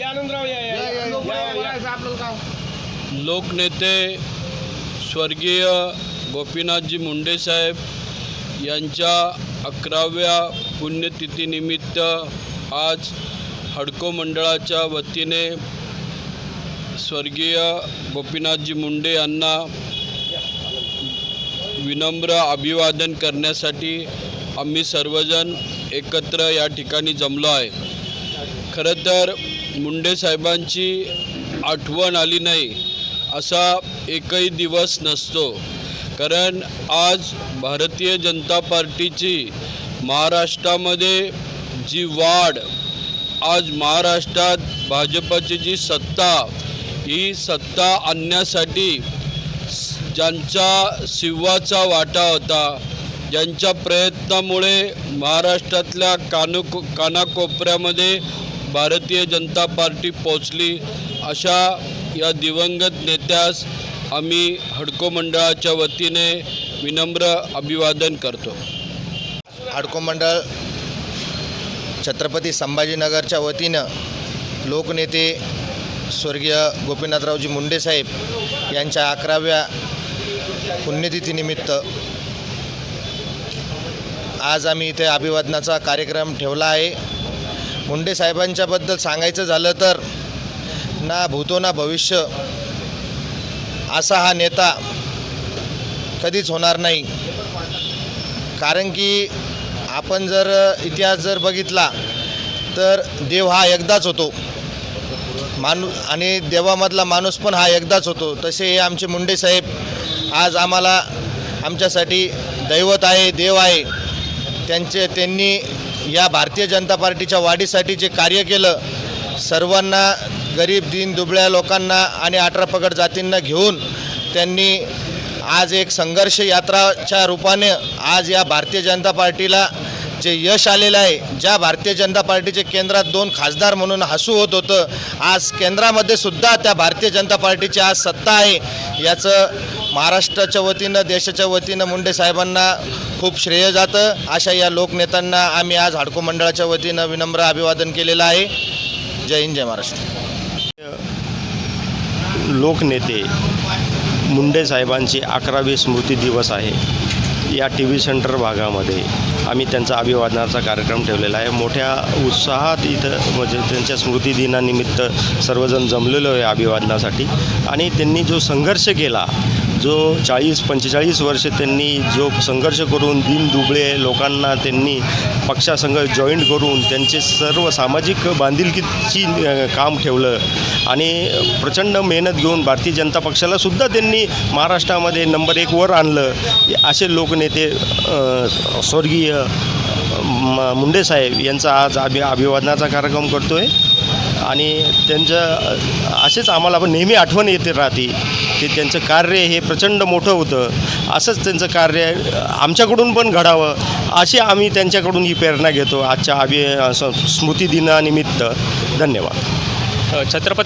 आनंदराव या या, या, या, या. लोकनेते स्वर्गीय गोपीनाथजी मुंडे साहेब यांच्या अकराव्या पुण्यतिथीनिमित्त आज हडको मंडळाच्या वतीने स्वर्गीय गोपीनाथजी मुंडे यांना विनम्र अभिवादन करण्यासाठी आम्ही सर्वजण एकत्र या ठिकाणी जमलो आहे. खरं तर मुंडे साहेबांची आठवण आली नाही असा एकही दिवस नसतो. कारण आज भारतीय जनता पार्टीची महाराष्ट्रामध्ये जी वाढ आज महाराष्ट्रात भाजपची जी सत्ता ही सत्ता आणण्यासाठी ज्यांचा सिंहाचा वाटा होता ज्यांच्या प्रयत्नामुळे महाराष्ट्रातल्या कानो कानाकोपऱ्यामध्ये भारतीय जनता पार्टी पोचली अशा या दिवंगत नेत्यास आम्ही हडको मंडळाच्या वतीने विनम्र अभिवादन करतो. हडको मंडळ छत्रपती संभाजीनगरच्या वतीनं लोकनेते स्वर्गीय गोपीनाथरावजी मुंडे साहेब यांच्या अकराव्या पुण्यतिथीनिमित्त आज आम्ही इथे अभिवादनाचा कार्यक्रम ठेवला आहे. मुंडे साहेबांच्याबद्दल सांगायचं झालं तर ना भूतो ना भविष्य. असा हा नेता कधीच होणार नाही. कारण की आपण जर इतिहास जर बघितला तर देव हा एकदाच होतो. माणू आणि देवामधला माणूस पण हा एकदाच होतो. तसे हे आमचे मुंडे साहेब आज आम्हाला आमच्यासाठी दैवत आहे देव आहे. त्यांचे त्यांनी या भारतीय जनता पार्टीच्या वाढीसाठी जे कार्य केलं सर्वांना गरीब दीन दुबळ्या लोकांना आणि अठरा पगड जातींना घेऊन त्यांनी आज एक संघर्ष यात्राच्या रूपाने आज या भारतीय जनता पार्टीला जे यश आलेलं आहे ज्या भारतीय जनता पार्टीचे केंद्रात दोन खासदार म्हणून हसू होत होतं आज केंद्रामध्ये सुद्धा त्या भारतीय जनता पार्टीची आज सत्ता आहे याचं महाराष्ट्राच्या वतीनं देशाच्या वतीनं मुंडे साहेबांना खूप श्रेय जातं. अशा या लोकनेत्यांना आम्ही आज हाडको मंडळाच्या वतीनं विनम्र अभिवादन केलेलं आहे. जय हिंद जय महाराष्ट्र. लोकनेते मुंडे साहेबांची अकरावी स्मृती दिवस आहे. या टी व्ही सेंटर भागामध्ये आम्ही त्यांचा अभिवादनाचा कार्यक्रम ठेवलेला आहे. मोठ्या उत्साहात इथं म्हणजे त्यांच्या स्मृतिदिनानिमित्त सर्वजण जमलेलो आहे अभिवादनासाठी. आणि त्यांनी जो संघर्ष केला जो चाळीस पंचेचाळीस वर्ष त्यांनी जो संघर्ष करून दिन दुबळे लोकांना त्यांनी पक्षासंघ जॉईंट करून त्यांचे सर्व सामाजिक बांधिलकीची काम ठेवलं. आणि प्रचंड मेहनत घेऊन भारतीय जनता पक्षालासुद्धा त्यांनी महाराष्ट्रामध्ये नंबर एकवर आणलं. असे लोकनेते स्वर्गीय म- मुंडे साहेब यांचा आज अभि अभिवादनाचा कार्यक्रम करतो आहे आणि त्यांचं असेच आम्हाला पण नेहमी आठवण येते राहते की त्यांचं कार्य हे प्रचंड मोठं होतं. असंच त्यांचं कार्य आमच्याकडून पण घडावं अशी आम्ही त्यांच्याकडून ही प्रेरणा घेतो. आजच्या अभि स्मृतिदिनानिमित्त धन्यवाद. छत्रपती